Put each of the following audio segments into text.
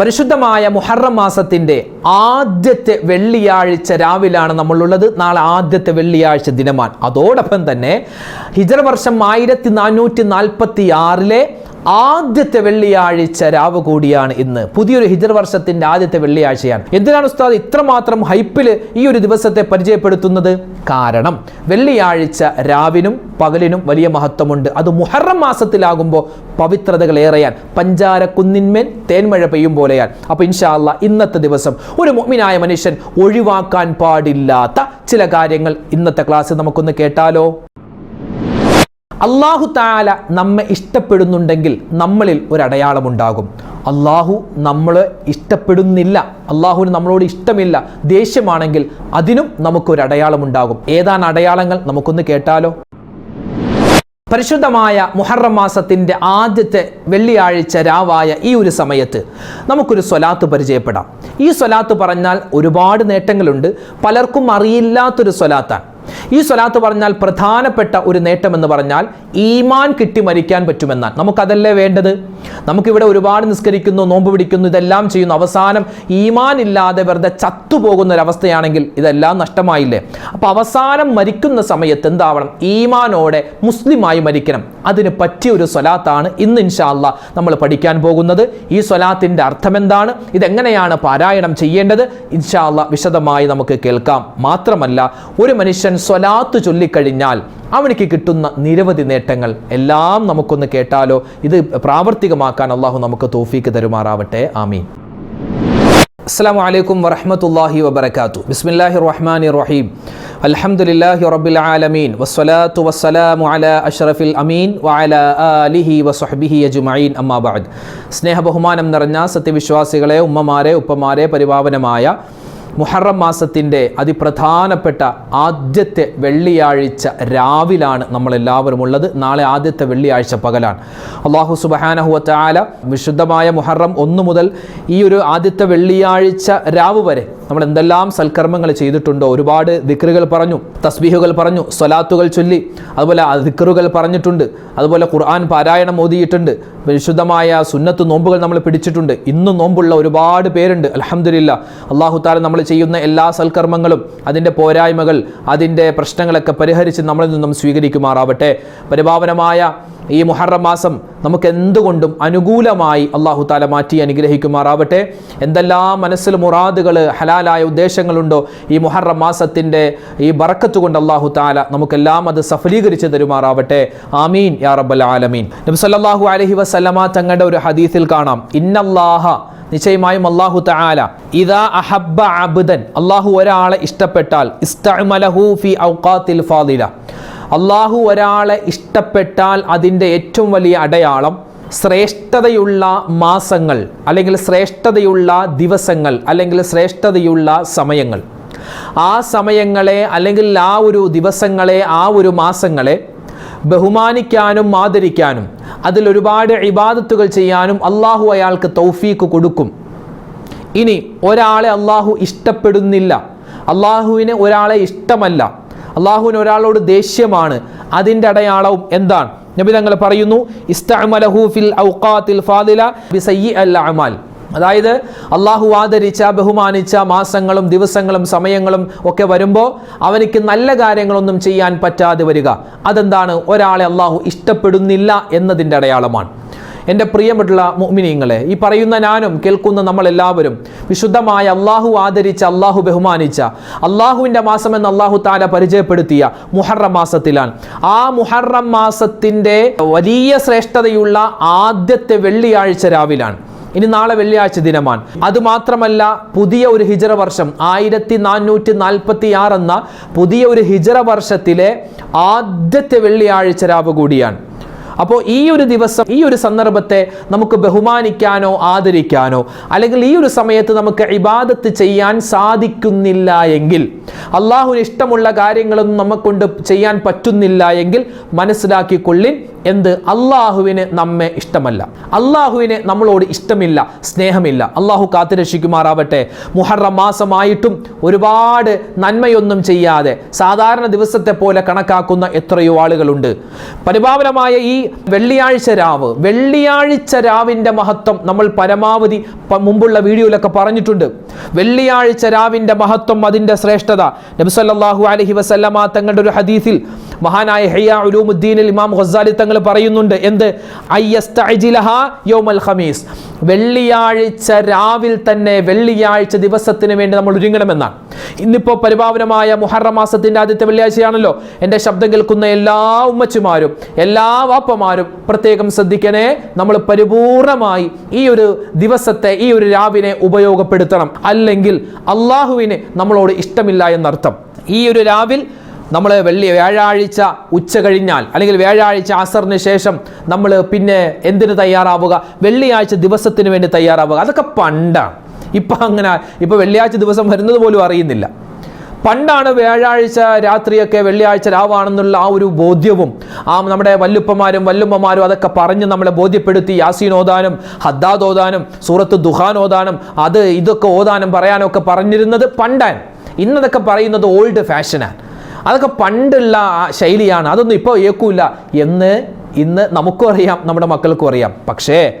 പരിശുദ്ധമായ മുഹറം മാസത്തിന്റെ ആദ്യത്തെ വെള്ളിയാഴ്ച രാവിലാണ് നമ്മളുള്ളത്. നാളെ ആദ്യത്തെ വെള്ളിയാഴ്ച ദിനമാണ്. അതോടൊപ്പം തന്നെ ഹിജറ വർഷം ആയിരത്തി നാനൂറ്റി നാൽപ്പത്തി ആറിലെ ആദ്യത്തെ വെള്ളിയാഴ്ച രാവ് കൂടിയാണ് ഇന്ന്. പുതിയൊരു ഹിജർ വർഷത്തിന്റെ ആദ്യത്തെ വെള്ളിയാഴ്ചയാണ്. എന്തിനാണ് ഉസ്താദ് ഇത്രമാത്രം ഹൈപ്പിൽ ഈ ഒരു ദിവസത്തെ പരിചയപ്പെടുത്തുന്നത്? കാരണം വെള്ളിയാഴ്ച രാവിനും പകലിനും വലിയ മഹത്വമുണ്ട്. അത് മുഹറം മാസത്തിലാകുമ്പോൾ പവിത്രതകൾ ഏറെയാൻ പഞ്ചാര കുന്നിന്മേൽ തേന്മഴ പെയ്യും പോലെയാൽ അപ്പൊ ഇൻഷാല്ല ഇന്നത്തെ ദിവസം ഒരു മുഅ്മിനായ മനുഷ്യൻ ഒഴിവാക്കാൻ പാടില്ലാത്ത ചില കാര്യങ്ങൾ ഇന്നത്തെ ക്ലാസ്സിൽ നമുക്കൊന്ന് കേട്ടാലോ? അള്ളാഹു താല നമ്മെ ഇഷ്ടപ്പെടുന്നുണ്ടെങ്കിൽ നമ്മളിൽ ഒരു അടയാളമുണ്ടാകും അള്ളാഹു നമ്മൾ ഇഷ്ടപ്പെടുന്നില്ല. അള്ളാഹുവിന് നമ്മളോട് ഇഷ്ടമില്ല ദേഷ്യമാണെങ്കിൽ അതിനും നമുക്കൊരു അടയാളമുണ്ടാകും ഏതാണ് അടയാളങ്ങൾ? നമുക്കൊന്ന് കേട്ടാലോ? പരിശുദ്ധമായ മുഹറം മാസത്തിന്റെ ആദ്യത്തെ വെള്ളിയാഴ്ച രാവായ ഈ ഒരു സമയത്ത് നമുക്കൊരു സ്വലാത്ത് പരിചയപ്പെടാം. ഈ സ്വലാത്ത് പറഞ്ഞാൽ ഒരുപാട് നേട്ടങ്ങളുണ്ട്. പലർക്കും അറിയില്ലാത്തൊരു സ്വലാത്താണ്. ഈ സ്വലാത്ത് പറഞ്ഞാൽ പ്രധാനപ്പെട്ട ഒരു നേട്ടം എന്ന് പറഞ്ഞാൽ ഈമാൻ കിട്ടി മരിക്കാൻ പറ്റുമെന്നാണ്. നമുക്കതല്ലേ വേണ്ടത്? നമുക്കിവിടെ ഒരുപാട് നിസ്കരിക്കുന്നു നോമ്പ് പിടിക്കുന്നു ഇതെല്ലാം ചെയ്യുന്നു. അവസാനം ഈമാൻ ഇല്ലാതെ വെറുതെ ചത്തുപോകുന്ന ഒരവസ്ഥയാണെങ്കിൽ ഇതെല്ലാം നഷ്ടമായില്ലേ? അപ്പോൾ അവസാനം മരിക്കുന്ന സമയത്ത് എന്താവണം? ഈമാനോടെ മുസ്ലിമായി മരിക്കണം. അതിന് പറ്റിയ ഒരു സ്വലാത്താണ് ഇന്ന് ഇൻഷാല്ല നമ്മൾ പഠിക്കാൻ പോകുന്നത്. ഈ സ്വലാത്തിന്റെ അർത്ഥം എന്താണ് ഇതെങ്ങനെയാണ് പാരായണം ചെയ്യേണ്ടത്? ഇൻഷാല്ല വിശദമായി നമുക്ക് കേൾക്കാം. മാത്രമല്ല ഒരു മനുഷ്യൻ സ്വലാത്ത് ചൊല്ലിക്കഴിഞ്ഞാൽ അവനിക്ക് കിട്ടുന്ന നിരവധി നേട്ടങ്ങൾ. എല്ലാം നമുക്കൊന്ന് കേട്ടാലോ? ഇത് പ്രാവർത്തികമാക്കാൻ അള്ളാഹു നമുക്ക് തോഫീക്ക് തരുമാറാവട്ടെ. ആമീൻ. അസ്സാം വലൈക്കും വറഹമത്തല്ലാഹി വബർക്കാത്തു ബിസ്മില്ലാഹി റഹ്മാനി റഹീം. അൽഹംദുലില്ലാഹി റബ്ബിൽ ആലമീൻ. വസ്സലാത്തു വസ്സലാമു അല അഷ്റഫിൽ അമീൻ വഅല ആലിഹി വസ്വഹ്ബിഹി അജ്മഈൻ. അമ്മാ ബഅദ്. സ്നേഹ ബഹുമാനം നിറഞ്ഞ സത്യവിശ്വാസികളെ ഉമ്മമാരെ ഉപ്പമാരെ പരിപാവനമായ മുഹറം മാസത്തിന്റെ അതിപ്രധാനപ്പെട്ട ആദ്യത്തെ വെള്ളിയാഴ്ച രാവിലാണ് നമ്മളെല്ലാവരും ഉള്ളത്. നാളെ ആദ്യത്തെ വെള്ളിയാഴ്ച പകലാണ്. അള്ളാഹു സുബഹാനഹുവറ്റാല വിശുദ്ധമായ മുഹറം ഒന്നു മുതൽ ഈ ഒരു ആദ്യത്തെ വെള്ളിയാഴ്ച രാവ് വരെ നമ്മൾ എന്തെല്ലാം സൽക്കർമ്മങ്ങൾ ചെയ്തിട്ടുണ്ടോ? ഒരുപാട് ദിക്റുകൾ പറഞ്ഞു തസ്ബീഹുകൾ പറഞ്ഞു സ്വലാത്തുകൾ ചൊല്ലി അതുപോലെ ദിക്റുകൾ പറഞ്ഞിട്ടുണ്ട് അതുപോലെ ഖുർആൻ പാരായണം ഓതിയിട്ടുണ്ട് വിശുദ്ധമായ സുന്നത്ത് നോമ്പുകൾ നമ്മൾ പിടിച്ചിട്ടുണ്ട്. ഇന്നും നോമ്പുള്ള ഒരുപാട് പേരുണ്ട് അലഹമില്ല അള്ളാഹു താല നമ്മൾ ചെയ്യുന്ന എല്ലാ സൽക്കർമ്മങ്ങളും അതിന്റെ പോരായ്മകൾ അതിന്റെ പ്രശ്നങ്ങളൊക്കെ പരിഹരിച്ച് നമ്മളിൽ നിന്നും സ്വീകരിക്കുമാറാവട്ടെ. പരിപാവനമായ ഈ മുഹറം മാസം നമുക്ക് എന്തുകൊണ്ടും അനുകൂലമായി അള്ളാഹു താല മാറ്റി അനുഗ്രഹിക്കുമാറാവട്ടെ. എന്തെല്ലാം മനസ്സിൽ മുറാദുകൾ ഹലാലായ ഉദ്ദേശങ്ങളുണ്ടോ ഈ മുഹറം മാസത്തിന്റെ ഈ ബറക്കത്ത് കൊണ്ട് അള്ളാഹു താല നമുക്കെല്ലാം അത് സഫലീകരിച്ച് തരുമാറാവട്ടെ. ആമീൻ യാ റബ്ബൽ ആലമീൻ. നബി സല്ലല്ലാഹു അലൈഹി വസല്ലമ തങ്ങളുടെ ഒരു ഹദീസിൽ കാണാം. ഇന്നല്ലാഹ നിശ്ചയമായും അള്ളാഹു തആല ഇദാ അഹബ്ബ അബ്ദൻ അള്ളാഹു ഒരാളെ ഇഷ്ടപ്പെട്ടാൽ ഇസ്തഅമലഹു ഫി ഔഖാത്തിൽ ഫാദില. അള്ളാഹു ഒരാളെ ഇഷ്ടപ്പെട്ടാൽ അതിന്റെ ഏറ്റവും വലിയ അടയാളം ശ്രേഷ്ഠതയുള്ള മാസങ്ങൾ അല്ലെങ്കിൽ ശ്രേഷ്ഠതയുള്ള ദിവസങ്ങൾ അല്ലെങ്കിൽ ശ്രേഷ്ഠതയുള്ള സമയങ്ങൾ. ആ സമയങ്ങളെ അല്ലെങ്കിൽ ആ ഒരു ദിവസങ്ങളെ ആ ഒരു മാസങ്ങളെ ബഹുമാനിക്കാനും ആദരിക്കാനും അതിൽ ഒരുപാട് ഇബാദത്തുകൾ ചെയ്യാനും അള്ളാഹു അയാൾക്ക് തൗഫീക്ക് കൊടുക്കും. ഇനി ഒരാളെ അള്ളാഹു ഇഷ്ടപ്പെടുന്നില്ല അള്ളാഹുവിന് ഒരാളെ ഇഷ്ടമല്ല അള്ളാഹുവിന് ഒരാളോട് ദേഷ്യമാണ്. അതിന്റെ അടയാളവും എന്താണ്? നബി തങ്ങൾ പറയുന്നു ഫിൽ ബിസയ്യി അൽ അമാൽ അതായത് അള്ളാഹു ആദരിച്ച ബഹുമാനിച്ച മാസങ്ങളും ദിവസങ്ങളും സമയങ്ങളും ഒക്കെ വരുമ്പോൾ അവനിക്ക് നല്ല കാര്യങ്ങളൊന്നും ചെയ്യാൻ പറ്റാതെ വരിക. അതെന്താണ്? ഒരാളെ അള്ളാഹു ഇഷ്ടപ്പെടുന്നില്ല എന്നതിന്റെ അടയാളമാണ്. എന്റെ പ്രിയപ്പെട്ടുള്ള മുഅ്മിനീങ്ങളെ ഈ പറയുന്ന ഞാനും കേൾക്കുന്ന നമ്മളെല്ലാവരും വിശുദ്ധമായ അള്ളാഹു ആദരിച്ച അള്ളാഹു ബഹുമാനിച്ച അള്ളാഹുവിന്റെ മാസം എന്ന് അള്ളാഹു താല പരിചയപ്പെടുത്തിയ മുഹറം മാസത്തിലാണ്. ആ മുഹറം മാസത്തിന്റെ വലിയ ശ്രേഷ്ഠതയുള്ള ആദ്യത്തെ വെള്ളിയാഴ്ച രാവിലാണ്. ഇനി നാളെ വെള്ളിയാഴ്ച ദിനമാണ്. അതുമാത്രമല്ല പുതിയ ഒരു ഹിജറ വർഷം ആയിരത്തി നാനൂറ്റി നാൽപ്പത്തി ആറ് എന്ന പുതിയ ഒരു ഹിജറ വർഷത്തിലെ ആദ്യത്തെ വെള്ളിയാഴ്ച രാവ് കൂടിയാണ് അപ്പോൾ ഈ ഒരു ദിവസം ഈ ഒരു സന്ദർഭത്തെ നമുക്ക് ബഹുമാനിക്കാനോ ആദരിക്കാനോ അല്ലെങ്കിൽ ഈ ഒരു സമയത്ത് നമുക്ക് ഇബാദത്ത് ചെയ്യാൻ സാധിക്കുന്നില്ല എങ്കിൽ അള്ളാഹുവിന് ഇഷ്ടമുള്ള കാര്യങ്ങളൊന്നും നമുക്കൊണ്ട് ചെയ്യാൻ പറ്റുന്നില്ല എങ്കിൽ മനസ്സിലാക്കിക്കൊള്ളിൻ എന്ത്? അള്ളാഹുവിന് നമ്മെ ഇഷ്ടമല്ല. അള്ളാഹുവിന് നമ്മളോട് ഇഷ്ടമില്ല സ്നേഹമില്ല. അള്ളാഹു കാത്തുരക്ഷിക്കുമാറാവട്ടെ മുഹറം മാസമായിട്ടും ഒരുപാട് നന്മയൊന്നും ചെയ്യാതെ സാധാരണ ദിവസത്തെ പോലെ കണക്കാക്കുന്ന എത്രയോ ആളുകളുണ്ട്. പരിപാവനമായ ഈ വെള്ളിയാഴ്ച രാവ് വെള്ളിയാഴ്ച രാവിന്റെ മഹത്വം നമ്മൾ പരമാവധി മുമ്പുള്ള വീഡിയോയിലൊക്കെ പറഞ്ഞിട്ടുണ്ട്. വെള്ളിയാഴ്ച രാവിന്റെ മഹത്വം അതിന്റെ ശ്രേഷ്ഠത. നബിസല്ലാഹു അലഹി വസല്ലമ തങ്ങളുടെ ഒരു ഹദീസിൽ മഹാനായ ഹയ്യ ഉലൂമുദ്ദീനിൽ ഇമാം ഖസാലി തങ്ങൾ പറയുന്നുണ്ട് എന്ത്? യോമൽ ഖമീസ്. വെള്ളിയാഴ്ച രാവിൽ തന്നെ വെള്ളിയാഴ്ച ദിവസത്തിന് വേണ്ടി നമ്മൾ ഒരുങ്ങണമെന്നാണ്. ഇന്നിപ്പോൾ പരിപാവനമായ മുഹറം മാസത്തിന്റെ ആദ്യത്തെ വെള്ളിയാഴ്ചയാണല്ലോ. എന്റെ ശബ്ദം കേൾക്കുന്ന എല്ലാ ഉമ്മച്ചുമാരും എല്ലാ വാപ്പമാരും പ്രത്യേകം ശ്രദ്ധിക്കണേ നമ്മൾ പരിപൂർണമായി ഈ ഒരു ദിവസത്തെ ഈ ഒരു രാവിനെ ഉപയോഗപ്പെടുത്തണം. അല്ലെങ്കിൽ അള്ളാഹുവിന് നമ്മളോട് ഇഷ്ടമില്ല എന്നർത്ഥം. ഈ ഒരു രാവിൽ നമ്മൾ വെള്ളി വ്യാഴാഴ്ച ഉച്ച കഴിഞ്ഞാൽ അല്ലെങ്കിൽ വ്യാഴാഴ്ച അസറിന് ശേഷം നമ്മൾ പിന്നെ എന്തിന് തയ്യാറാവുക? വെള്ളിയാഴ്ച ദിവസത്തിന് വേണ്ടി തയ്യാറാവുക. അതൊക്കെ പണ്ടാണ്. ഇപ്പം അങ്ങനെ ഇപ്പം വെള്ളിയാഴ്ച ദിവസം വരുന്നത് പോലും അറിയുന്നില്ല. പണ്ടാണ് വ്യാഴാഴ്ച രാത്രിയൊക്കെ വെള്ളിയാഴ്ച രാവാണെന്നുള്ള ആ ഒരു ബോധ്യവും ആ നമ്മുടെ വല്ലുപ്പമാരും വല്ലുമ്മമാരും അതൊക്കെ പറഞ്ഞ് നമ്മളെ ബോധ്യപ്പെടുത്തി യാസീൻ ഓതാനും ഹദ്ദാദ് ഓതാനും സൂറത്ത് ദുഹാൻ ഓതാനും അത് ഇതൊക്കെ ഓതാനും പറയാനൊക്കെ പറഞ്ഞിരുന്നത് പണ്ടാൻ ഇന്നതൊക്കെ പറയുന്നത് ഓൾഡ് ഫാഷനാണ്. അതൊക്കെ പണ്ടുള്ള ശൈലിയാണ്. അതൊന്നും ഇപ്പോൾ ഏക്കൂല എന്ന് ഇന്ന് നമുക്കും അറിയാം നമ്മുടെ മക്കൾക്കും അറിയാം. പക്ഷേ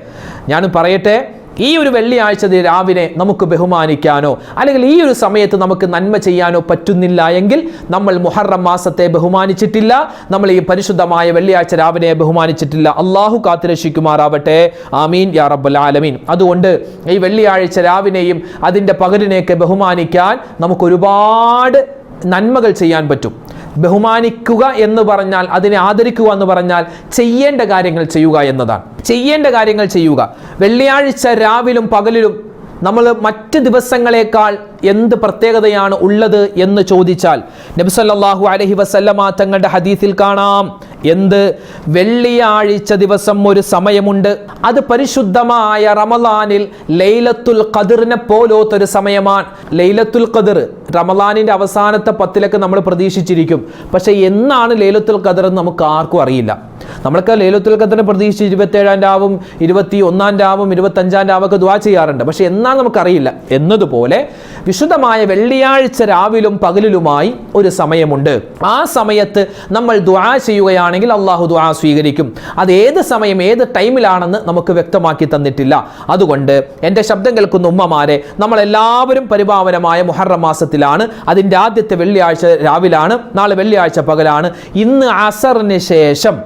ഞാൻ പറയട്ടെ ഈ ഒരു വെള്ളിയാഴ്ച രാവിലെ നമുക്ക് ബഹുമാനിക്കാനോ അല്ലെങ്കിൽ ഈ ഒരു സമയത്ത് നമുക്ക് നന്മ ചെയ്യാനോ പറ്റുന്നില്ല എങ്കിൽ നമ്മൾ മുഹറം മാസത്തെ ബഹുമാനിച്ചിട്ടില്ല നമ്മൾ ഈ പരിശുദ്ധമായ വെള്ളിയാഴ്ച രാവിലെ ബഹുമാനിച്ചിട്ടില്ല. അള്ളാഹു കാത്തുരക്ഷിക്കുമാറാവട്ടെ. ആമീൻ യാ റബ്ബൽ ആലമീൻ. അതുകൊണ്ട് ഈ വെള്ളിയാഴ്ച രാവിനെയും അതിന്റെ പകലിനെയൊക്കെ ബഹുമാനിക്കാൻ നമുക്ക് ഒരുപാട് നന്മകൾ ചെയ്യാൻ പറ്റും. ബഹുമാനിക്കുക എന്ന് പറഞ്ഞാൽ അതിനെ ആദരിക്കുക എന്ന് പറഞ്ഞാൽ ചെയ്യേണ്ട കാര്യങ്ങൾ ചെയ്യുക എന്നതാണ്. ചെയ്യേണ്ട കാര്യങ്ങൾ ചെയ്യുക. വെള്ളിയാഴ്ച രാവിലും പകലിലും നമ്മൾ മറ്റ് ദിവസങ്ങളേക്കാൾ എന്ത് പ്രത്യേകതയാണ് ഉള്ളത് എന്ന് ചോദിച്ചാൽ നബിസല്ലാഹു അലഹി വസല്ലമ തങ്ങളുടെ ഹദീസിൽ കാണാം. എന്ത്? വെള്ളിയാഴ്ച ദിവസം ഒരു സമയമുണ്ട്. അത് പരിശുദ്ധമായ റമലാനിൽ ലൈലത്തുൽ ഖദിറിനെ പോലോത്തൊരു സമയമാണ്. ലൈലത്തുൽ ഖദർ റമലാനിന്റെ അവസാനത്തെ പത്തിലൊക്കെ നമ്മൾ പ്രതീക്ഷിച്ചിരിക്കും. പക്ഷേ എന്നാണ് ലൈലത്തുൽ ഖദർ എന്ന് നമുക്ക് ആർക്കും അറിയില്ല. നമ്മൾക്ക് ലൈലത്തുൽ ഖദറിനെ പ്രതീക്ഷിച്ച് ഇരുപത്തേഴാം രാവും ഇരുപത്തി ഒന്നാം രാവും ഇരുപത്തഞ്ചാം രാവൊക്കെ ദ്വാ ചെയ്യാറുണ്ട്. പക്ഷെ എന്നാൽ നമുക്കറിയില്ല. എന്നതുപോലെ വിശുദ്ധമായ വെള്ളിയാഴ്ച രാവിലും പകലിലുമായി ഒരു സമയമുണ്ട്. ആ സമയത്ത് നമ്മൾ ദ്വാ ചെയ്യുകയാണെങ്കിൽ അള്ളാഹു ദ്വാ സ്വീകരിക്കും. അത് ഏത് സമയം ഏത് ടൈമിലാണെന്ന് നമുക്ക് വ്യക്തമാക്കി തന്നിട്ടില്ല. അതുകൊണ്ട് എന്റെ ശബ്ദം കേൾക്കുന്ന ഉമ്മമാരെ നമ്മളെല്ലാവരും പരിപാവനമായ മുഹറം മാസത്തിലാണ്. അതിന്റെ ആദ്യത്തെ വെള്ളിയാഴ്ച രാവിലാണ് നാളെ വെള്ളിയാഴ്ച പകലാണ്. ഇന്ന് അസറിന് ശേഷം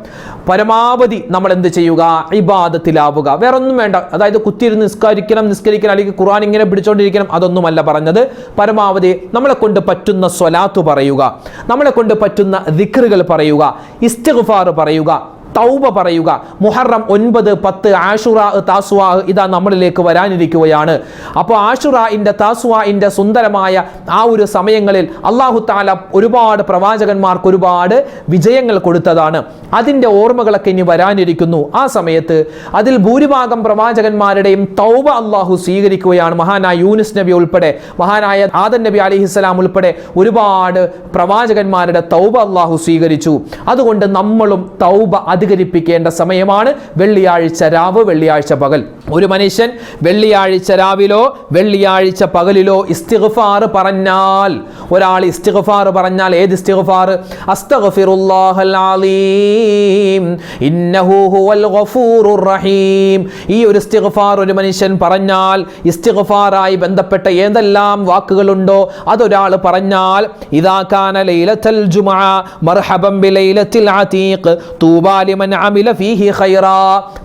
പരമാവധി നമ്മൾ എന്ത് ചെയ്യുക? ഇബാദത്തിലാവുക. വേറെ ഒന്നും വേണ്ട. അതായത് കുത്തിയിരുന്ന് നിസ്കരിക്കണം നിസ്കരിക്കണം അല്ലെങ്കിൽ ഖുറാൻ ഇങ്ങനെ പിടിച്ചോണ്ടിരിക്കണം അതൊന്നുമല്ല പറഞ്ഞത്. പരമാവധി നമ്മളെ കൊണ്ട് പറ്റുന്ന സ്വലാത്ത് പറയുക. നമ്മളെ കൊണ്ട് പറ്റുന്ന ദിക്റുകൾ പറയുക. ഇസ്തിഗ്ഫാർ പറയുക. തൗബ പറയുക. മുഹറം ഒൻപത് പത്ത് ആഷുറ താസുവ ഇതാ നമ്മളിലേക്ക് വരാനിരിക്കുകയാണ്. അപ്പോൾ ആഷുറയിന്റെ താസുവയിന്റെ സുന്ദരമായ ആ ഒരു സമയങ്ങളിൽ അള്ളാഹു താല ഒരുപാട് പ്രവാചകന്മാർക്ക് ഒരുപാട് വിജയങ്ങൾ കൊടുത്തതാണ്. അതിന്റെ ഓർമ്മകളൊക്കെ ഇനി വരാനിരിക്കുന്നു. ആ സമയത്ത് അതിൽ ഭൂരിഭാഗം പ്രവാചകന്മാരുടെയും തൗബ അള്ളാഹു സ്വീകരിക്കുകയാണ്. മഹാനായ യൂനിസ് നബി ഉൾപ്പെടെ മഹാനായ ആദൻ നബി അലിഹിസ്സലാം ഉൾപ്പെടെ ഒരുപാട് പ്രവാചകന്മാരുടെ തൗബ അള്ളാഹു സ്വീകരിച്ചു. അതുകൊണ്ട് നമ്മളും തൗബ അധികരിപ്പിക്കേണ്ട സമയമാണ് വെള്ളിയാഴ്ച രാവ് വെള്ളിയാഴ്ച പകൽ. ഒരു മനുഷ്യൻ വെള്ളിയാഴ്ച രാവിലോ വെള്ളിയാഴ്ച പകലിലോ ഇസ്തിഗ്ഫാർ പറഞ്ഞാൽ ഒരാൾ ഇസ്തിഗ്ഫാർ പറഞ്ഞാൽ ഏത് ഇസ്തിഗ്ഫാർ? അസ്തഗ്ഫിറുല്ലാഹൽ അലീം. ഇന്നഹു ഹുവൽ ഗഫൂറുർ റഹീം. ഈ ഒരു ഇസ്തിഗ്ഫാർ ഒരു മനുഷ്യൻ പറഞ്ഞാൽ ഇസ്തിഗ്ഫാറായി ബന്ധപ്പെട്ട ഏതെല്ലാം വാക്കുകളുണ്ടോ അതൊരാൾ പറഞ്ഞാൽ ഇദാ കാന ലൈലത്തുൽ ജുമുഅ മർഹബൻ ബിലൈലത്തിൽ അതീഖ് തൂബാ ലിമൻ അമില ഫീഹി ഖൈറ.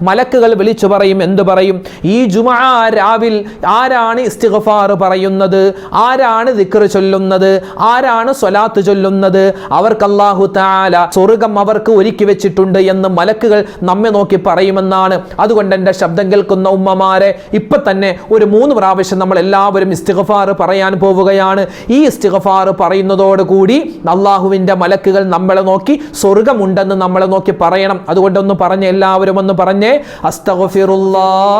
മലക്കുകൾ വിളിച്ചു പറയും എന്തു പറയും? ഈ ജുമാ രാവിൽ ആരാണ് ഇസ്തിഗഫാർ പറയുന്നത്? ആരാണ് ദിക്ർ ചൊല്ലുന്നത്? ആരാണ് സ്വലാത്ത് ചൊല്ലുന്നത്? അവർക്ക് അല്ലാഹു തആല സ്വർഗം അവർക്ക് ഒരുക്കി വെച്ചിട്ടുണ്ട് എന്ന് മലക്കുകൾ നമ്മെ നോക്കി പറയുമെന്നാണ്. അതുകൊണ്ട് എന്റെ ശബ്ദം കേൾക്കുന്ന ഉമ്മമാരെ ഇപ്പൊ തന്നെ ഒരു മൂന്ന് പ്രാവശ്യം നമ്മൾ എല്ലാവരും ഇസ്തിഗഫാർ പറയാൻ പോവുകയാണ്. ഈ ഇസ്തിഗഫാർ പറയുന്നതോടുകൂടി അള്ളാഹുവിന്റെ മലക്കുകൾ നമ്മളെ നോക്കി സ്വർഗമുണ്ടെന്ന് നമ്മളെ നോക്കി പറയണം. അതുകൊണ്ടൊന്ന് പറഞ്ഞ് എല്ലാവരും ഒന്ന് പറഞ്ഞേ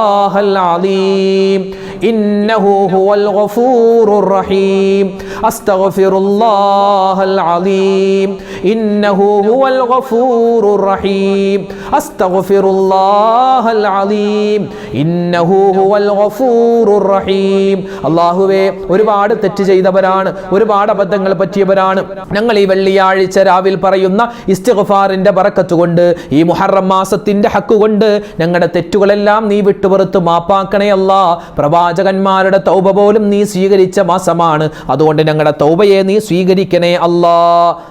അസ്തഗ്ഫിറുല്ലാഹൽ അലീം. ഇന്നഹു ഹുവൽ ഗഫൂറുർ റഹീം. അസ്തഗ്ഫിറുല്ലാഹൽ അലീം. ഇന്നഹു ഹുവൽ ഗഫൂറുർ റഹീം. അസ്തഗ്ഫിറുല്ലാഹൽ അലീം. ഇന്നഹു ഹുവൽ ഗഫൂറുർ റഹീം. അല്ലാഹുവേ ഒരുപാട് തെറ്റ് ചെയ്തവരാണ് ഒരുപാട് അബദ്ധങ്ങൾ പറ്റിയവരാണ്. ഞങ്ങൾ ഈ വെള്ളിയാഴ്ച രാവിൽ പറയുന്ന ഇസ്തിഗ്ഫാറിന്റെ ബറക്കത്ത് കൊണ്ട് ഈ മുഹറം മാസത്തിന്റെ ഹക്ക് കൊണ്ട് ഞങ്ങളുടെ തെറ്റുകളെല്ലാം നീ വിട്ടുപുറത്ത് മാപ്പാക്കണേ അല്ല. പ്രവാചകന്മാരുടെ തൗബ പോലും നീ സ്വീകരിച്ച മാസമാണ്. അതുകൊണ്ട് ഞങ്ങളുടെ തൗബയെ നീ സ്വീകരിക്കണേ അല്ലാ.